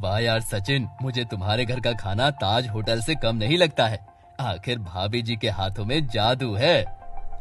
वाह यार सचिन, मुझे तुम्हारे घर का खाना ताज होटल से कम नहीं लगता है। आखिर भाभी जी के हाथों में जादू है।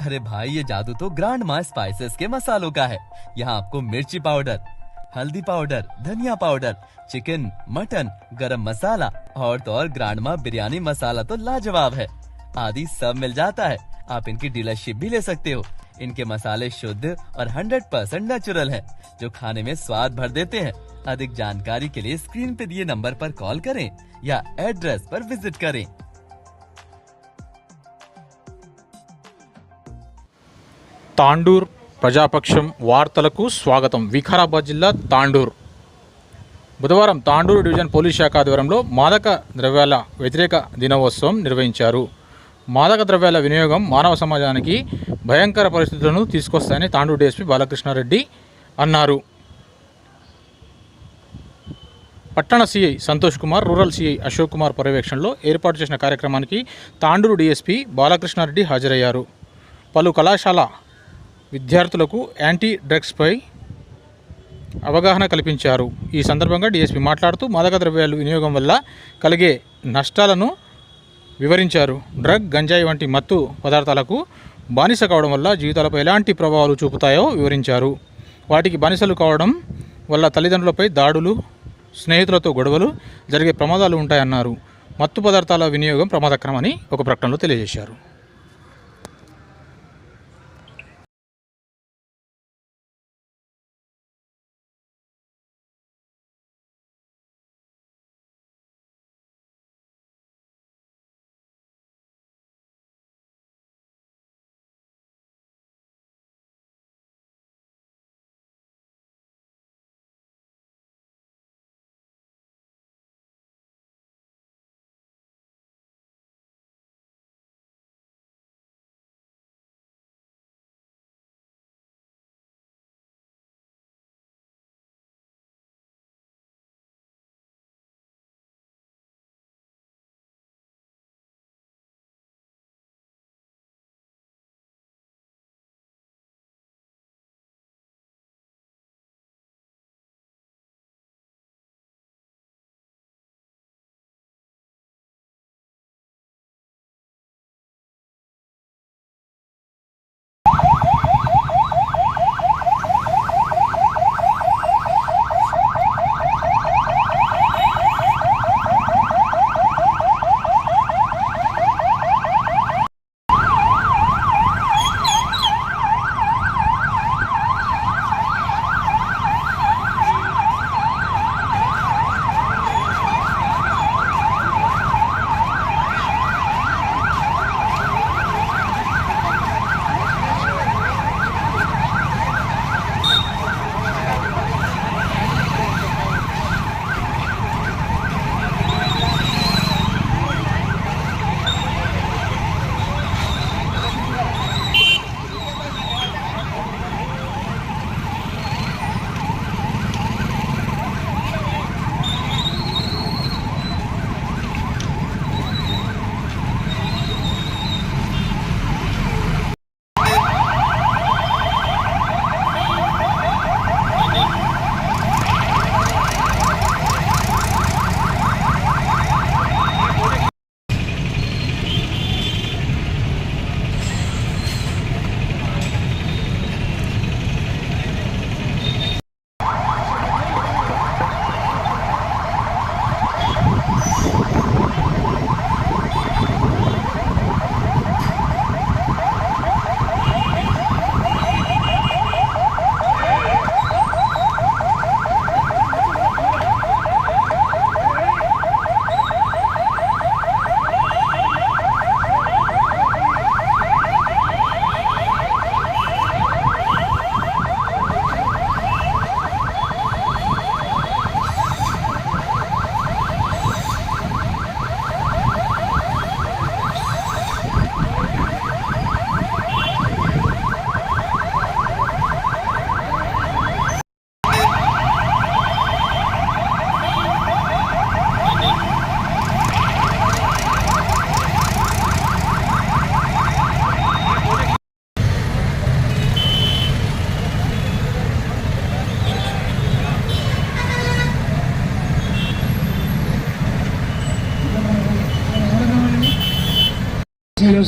अरे भाई, ये जादू तो ग्रांड मा स्पाइसेस के मसालों का है। यहाँ आपको मिर्ची पाउडर, हल्दी पाउडर, धनिया पाउडर, चिकन, मटन, गरम मसाला और तो और ग्रांड मा बिरयानी मसाला तो लाजवाब है। आदि सब मिल जाता है। आप इनकी डीलरशिप भी ले सकते हो। इनके मसाले शुद्ध और 100% परसेंट नेचुरल है, जो खाने में स्वाद भर देते हैं। अधिक जानकारी के लिए स्क्रीन पे दिए नंबर पर कॉल करें या एड्रेस पर विजिट करें తాండూర్ ప్రజాపక్షం వార్తలకు స్వాగతం వికారాబాద్ జిల్లా తాండూర్ బుధవారం తాండూరు డివిజన్ పోలీస్ శాఖ ఆధ్వర్యంలో మాదక ద్రవ్యాల వ్యతిరేక దినోత్సవం నిర్వహించారు మాదక ద్రవ్యాల వినియోగం మానవ సమాజానికి భయంకర పరిస్థితులను తీసుకొస్తాయని తాండూరు డీఎస్పీ బాలకృష్ణారెడ్డి అన్నారు పట్టణ CI Santosh Kumar rural CI Ashok Kumar పర్యవేక్షణలో ఏర్పాటు చేసిన కార్యక్రమానికి తాండూరు డీఎస్పీ బాలకృష్ణారెడ్డి హాజరయ్యారు. పలు కళాశాల విద్యార్థులకు యాంటీ డ్రగ్స్పై అవగాహన కల్పించారు. ఈ సందర్భంగా డీఎస్పీ మాట్లాడుతూ మాదక ద్రవ్యాలు వినియోగం వల్ల కలిగే నష్టాలను వివరించారు. డ్రగ్ గంజాయి వంటి మత్తు పదార్థాలకు బానిస కావడం వల్ల జీవితాలపై ఎలాంటి ప్రభావాలు చూపుతాయో వివరించారు. వాటికి బానిసలు కావడం వల్ల తల్లిదండ్రులపై దాడులు స్నేహితులతో గొడవలు జరిగే ప్రమాదాలు ఉంటాయన్నారు. మత్తు పదార్థాల వినియోగం ప్రమాదకరమని ఒక ప్రకటనలో తెలియజేశారు.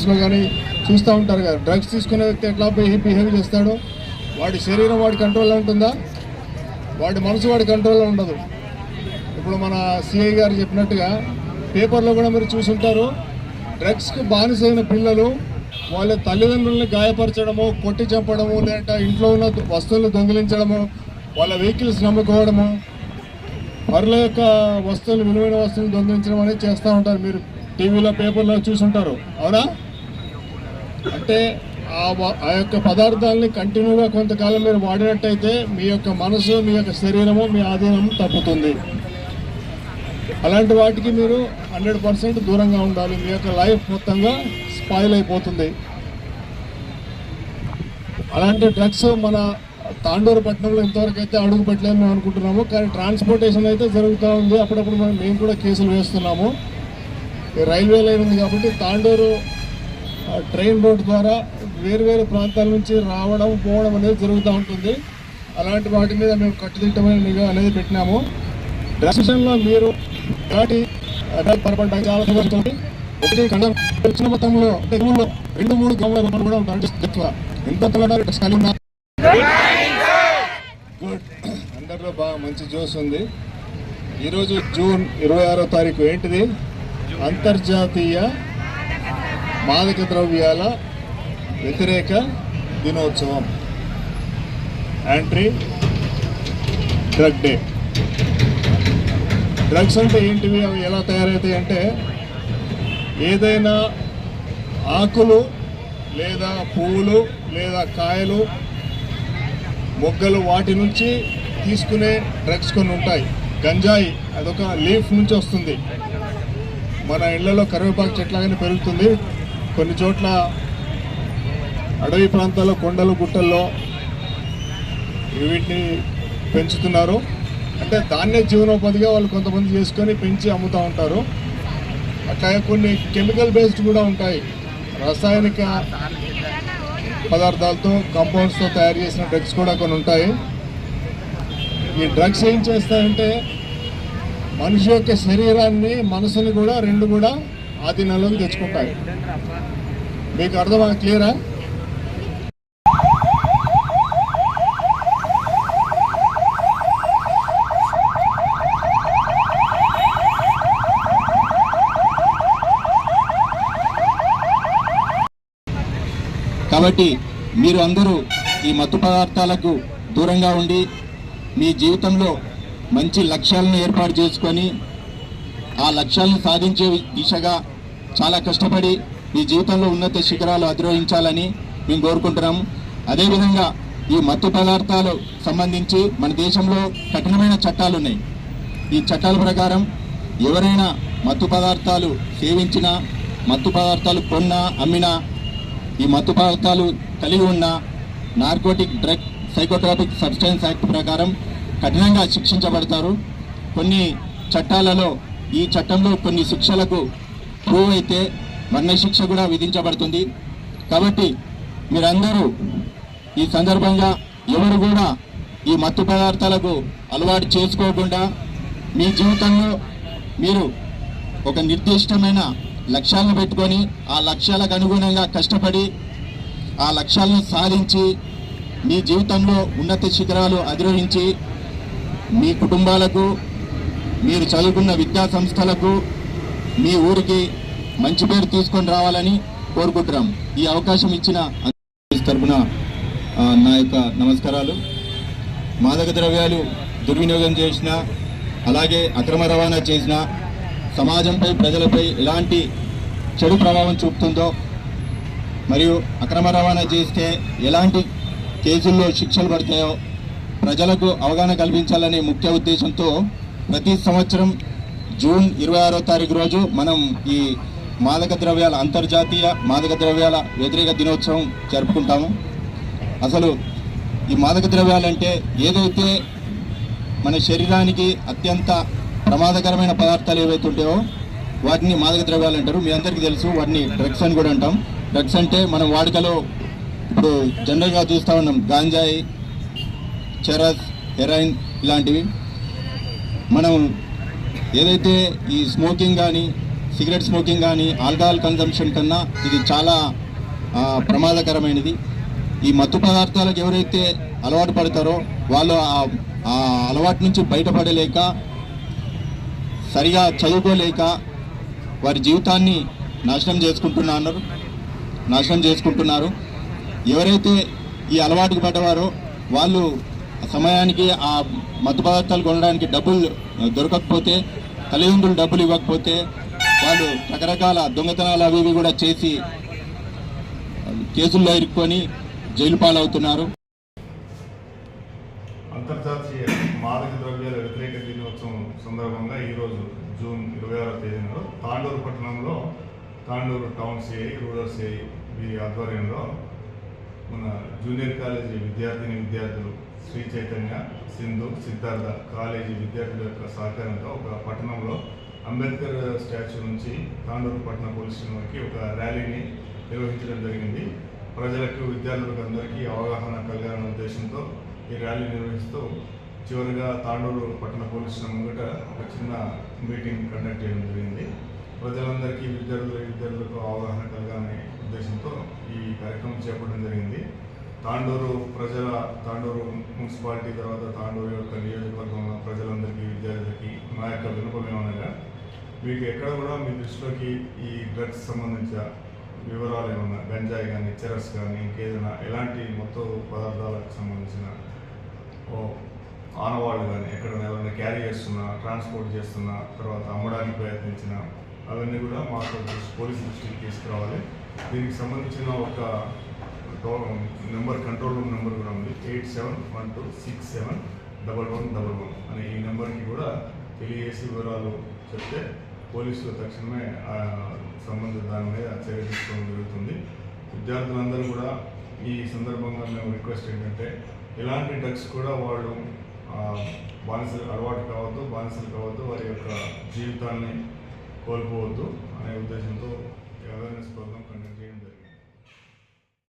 న్యూస్లో కానీ చూస్తూ ఉంటారు కదా. డ్రగ్స్ తీసుకునే వ్యక్తి ఎట్లా బిహేవ్ బిహేవ్ చేస్తాడు? వాడి శరీరం వాడి కంట్రోల్లో ఉంటుందా? వాడి మనసు వాడి కంట్రోల్లో ఉండదు. ఇప్పుడు మన సిఐ గారు చెప్పినట్టుగా పేపర్లో కూడా మీరు చూసుంటారు డ్రగ్స్కి బానిసైన పిల్లలు వాళ్ళ తల్లిదండ్రుల్ని గాయపరచడము కొట్టి చంపడము లేదంటే ఇంట్లో ఉన్న వస్తువులను దొంగిలించడము వాళ్ళ వెహికల్స్ నమ్ముకోవడము పరుల యొక్క వస్తువులు విలువైన వస్తువులు దొంగిలించడం అనేది చేస్తూ ఉంటారు. మీరు టీవీలో పేపర్లో చూసుంటారు అవునా? అంటే ఆ ఆ యొక్క పదార్థాలని కంటిన్యూగా కొంతకాలం మీరు వాడినట్టయితే మీ యొక్క మనసు మీ యొక్క శరీరము మీ ఆధీనం తప్పుతుంది. అలాంటి వాటికి మీరు హండ్రెడ్ పర్సెంట్ దూరంగా ఉండాలి. మీ యొక్క లైఫ్ మొత్తంగా స్పాయిల్ అయిపోతుంది. అలాంటి డ్రగ్స్ మన తాండూరు పట్టణంలో ఇంతవరకు అయితే అడుగు పెట్టలేదని మేము అనుకుంటున్నాము. కానీ ట్రాన్స్పోర్టేషన్ అయితే జరుగుతూ ఉంది. అప్పుడప్పుడు మనం మేము కూడా కేసులు వేస్తున్నాము. రైల్వే లైన్ ఉంది కాబట్టి తాండూరు ట్రైన్ రోడ్ ద్వారా వేరు వేరు ప్రాంతాల నుంచి రావడం పోవడం అనేది జరుగుతూ ఉంటుంది. అలాంటి వాటి మీద మేము కట్టుదిట్టమైన నిఘా అనేది పెట్టినాము. డ్రగ్స్ మీరు దాటి డ్రగ్ చాలా సమస్యలు ఒకటి ఖండం చిన్న మొత్తంలో రెండు మూడు గ్రాముల కూడా ఉంటారు. ఎక్కువ ఎంత కలిగి ఉన్నారు గుడ్ అందరిలో బాగా మంచి జోస్ ఉంది. ఈరోజు జూన్ ఇరవై ఆరో తారీఖు ఏంటిది? అంతర్జాతీయ మాదక ద్రవ్యాల వ్యతిరేక దినోత్సవం. యాంట్రీ డ్రగ్ డే డ్రగ్స్ అంటే ఏంటివి? అవి ఎలా తయారవుతాయి అంటే ఏదైనా ఆకులు లేదా పువ్వులు లేదా కాయలు మొగ్గలు వాటి నుంచి తీసుకునే డ్రగ్స్ కొన్ని ఉంటాయి. గంజాయి అదొక లీఫ్ నుంచి వస్తుంది. మన ఇళ్ళలో కరివేపాకు చెట్లాగానే పెరుగుతుంది. కొన్ని చోట్ల అడవి ప్రాంతాల్లో కొండలు గుట్టల్లో వీటిని పెంచుతున్నారు. అంటే దాన్నే జీవనోపాధిగా వాళ్ళు కొంతమంది చేసుకొని పెంచి అమ్ముతూ ఉంటారు. అట్లాగే కొన్ని కెమికల్ బేస్డ్ కూడా ఉంటాయి. రసాయనిక పదార్థాలతో కంపౌండ్స్తో తయారు చేసిన డ్రగ్స్ కూడా కొన్ని ఉంటాయి. ఈ డ్రగ్స్ ఏం చేస్తాయంటే మనిషి యొక్క శరీరాన్ని మనసుని కూడా రెండు కూడా ఆధీనంలోకి తెచ్చుకుంటాయి మీకు అర్థమా? క్లియరా? కాబట్టి మీరు అందరూ ఈ మత్తు పదార్థాలకు దూరంగా ఉండి మీ జీవితంలో మంచి లక్ష్యాలను ఏర్పాటు చేసుకొని ఆ లక్ష్యాలను సాధించే దిశగా చాలా కష్టపడి ఈ జీవితంలో ఉన్నత శిఖరాలు అధిరోహించాలని మేము కోరుకుంటున్నాం. అదేవిధంగా ఈ మత్తు పదార్థాలు సంబంధించి మన దేశంలో కఠినమైన చట్టాలు ఉన్నాయి. ఈ చట్టాల ప్రకారం ఎవరైనా మత్తు పదార్థాలు సేవించినా మత్తు పదార్థాలు కొన్నా అమ్మినా ఈ మత్తు పదార్థాలు కలిగి ఉన్న narcotic drug psychotropic substance act ప్రకారం కఠినంగా శిక్షించబడతారు. కొన్ని చట్టాలలో ఈ చట్టంలో కొన్ని శిక్షలకు ప్రూవ్ అయితే మరణశిక్ష కూడా విధించబడుతుంది. కాబట్టి మీరందరూ ఈ సందర్భంగా ఎవరు కూడా ఈ మత్తు పదార్థాలకు అలవాటు చేసుకోకుండా మీ జీవితంలో మీరు ఒక నిర్దిష్టమైన లక్ష్యాలను పెట్టుకొని ఆ లక్ష్యాలకు అనుగుణంగా కష్టపడి ఆ లక్ష్యాలను సాధించి మీ జీవితంలో ఉన్నత శిఖరాలు అధిరోహించి మీ కుటుంబాలకు మీరు చదువుకున్న విద్యా సంస్థలకు మీ ఊరికి మంచి పేరు తీసుకొని రావాలని కోరుకుంటున్నాం. ఈ అవకాశం ఇచ్చిన తరఫున తరపున నా యొక్క నమస్కారాలు. మాదక ద్రవ్యాలు దుర్వినియోగం చేసిన అలాగే అక్రమ రవాణా చేసిన సమాజంపై ప్రజలపై ఎలాంటి చెడు ప్రభావం చూపుతుందో మరియు అక్రమ రవాణా చేస్తే ఎలాంటి కేసుల్లో శిక్షలు పడతాయో ప్రజలకు అవగాహన కల్పించాలనే ముఖ్య ఉద్దేశంతో ప్రతి సంవత్సరం జూన్ ఇరవై ఆరో తారీఖు రోజు మనం ఈ మాదక ద్రవ్యాల అంతర్జాతీయ మాదక ద్రవ్యాల వ్యతిరేక దినోత్సవం జరుపుకుంటాము. అసలు ఈ మాదక ద్రవ్యాలంటే ఏదైతే మన శరీరానికి అత్యంత ప్రమాదకరమైన పదార్థాలు ఏవైతే ఉంటాయో వాటిని మాదక ద్రవ్యాలు అంటారు. మీ అందరికీ తెలుసు వాటిని డ్రగ్స్ అని కూడా అంటాం. డ్రగ్స్ అంటే మనం వాడుకలో ఇప్పుడు జనరల్గా చూస్తూ ఉన్నాం. గాంజాయి చెరస్ హెరాయిన్ ఇలాంటివి. మనం ఏదైతే ఈ స్మోకింగ్ కానీ సిగరెట్ స్మోకింగ్ కానీ ఆల్కహాల్ కన్సంప్షన్ కన్నా ఇది చాలా ప్రమాదకరమైనది. ఈ మత్తు పదార్థాలకు ఎవరైతే అలవాటు పడతారో వాళ్ళు ఆ- ఆ అలవాటు నుంచి బయటపడలేక సరిగా చదువుకోలేక వారి జీవితాన్ని నాశనం చేసుకుంటున్నారు నాశనం చేసుకుంటున్నారు. ఎవరైతే ఈ అలవాటుకు పడ్డవారో వాళ్ళు సమయానికి ఆ మత్తు పదార్థాలు కొనడానికి డబ్బులు దొరకకపోతే తల్లిదండ్రులు డబ్బులు ఇవ్వకపోతే వాళ్ళు రకరకాల దొంగతనాలు అవి ఇవి కూడా చేసి కేసుల్లో ఇరుక్కొని జైలు పాలవుతున్నారు. అంతర్జాతీయ మాదక ద్రవ్యాల వ్యతిరేక దినోత్సవం సందర్భంగా ఈరోజు జూన్ ఇరవై ఆరో తేదీన తాండూరు పట్టణంలో Tandur town CI rural CI వీరి ఆధ్వర్యంలో మన జూనియర్ కాలేజీ విద్యార్థిని విద్యార్థులు శ్రీ చైతన్య సింధు సిద్ధార్థ కాలేజీ విద్యార్థుల యొక్క సహకారంతో ఒక పట్టణంలో అంబేద్కర్ స్టాచ్యూ నుంచి తాండూరు పట్టణ పోలీస్ స్టేషన్ వరకు ఒక ర్యాలీని నిర్వహించడం జరిగింది. ప్రజలకు విద్యార్థులకు అందరికీ అవగాహన కలగాలనే ఉద్దేశంతో ఈ ర్యాలీ నిర్వహిస్తూ చివరిగా తాండూరు పట్టణ పోలీస్ స్టేషన్ ముంగట ఒక చిన్న మీటింగ్ కండక్ట్ చేయడం జరిగింది. ప్రజలందరికీ విద్యార్థుల విద్యార్థులకు అవగాహన కలగాలనే ఉద్దేశంతో ఈ కార్యక్రమం చేపట్టడం జరిగింది. తాండూరు ప్రజల తాండూరు మున్సిపాలిటీ తర్వాత తాండూరు యొక్క నియోజకవర్గంలో ప్రజలందరికీ విద్యార్థులకి నా యొక్క వినపం ఏమనగా మీకు ఎక్కడ కూడా మీ దృష్టిలోకి ఈ డ్రగ్స్ సంబంధించిన వివరాలు ఏమన్నా గంజాయి కానీ చెరస్ కానీ ఇంకేదైనా ఎలాంటి మొత్తం పదార్థాలకు సంబంధించిన ఓ ఆనవాళ్ళు కానీ ఎక్కడైనా ఎవరైనా క్యారీ చేస్తున్నా ట్రాన్స్పోర్ట్ చేస్తున్నా తర్వాత అమ్మడానికి ప్రయత్నించిన అవన్నీ కూడా మాకు దృష్టి- పోలీస్ దృష్టికి తీసుకురావాలి. దీనికి సంబంధించిన ఒక నెంబర్ కంట్రోల్ రూమ్ నెంబర్ కూడా ఉంది. Eight seven one two six seven double one double one అనే ఈ నెంబర్కి కూడా తెలియజేసి వివరాలు చెప్తే పోలీసులు తక్షణమే సంబంధిత దాని మీద చర్య తీసుకోవడం జరుగుతుంది. విద్యార్థులందరూ కూడా ఈ సందర్భంగా మేము రిక్వెస్ట్ ఏంటంటే ఎలాంటి డ్రగ్స్ కూడా వాళ్ళు బానిసలు అలవాటు కావద్దు బానిసలు కావద్దు వారి యొక్క జీవితాన్ని కోల్పోవద్దు అనే ఉద్దేశంతో అవేర్నెస్ ప్రోగ్రామ్ కండక్ట్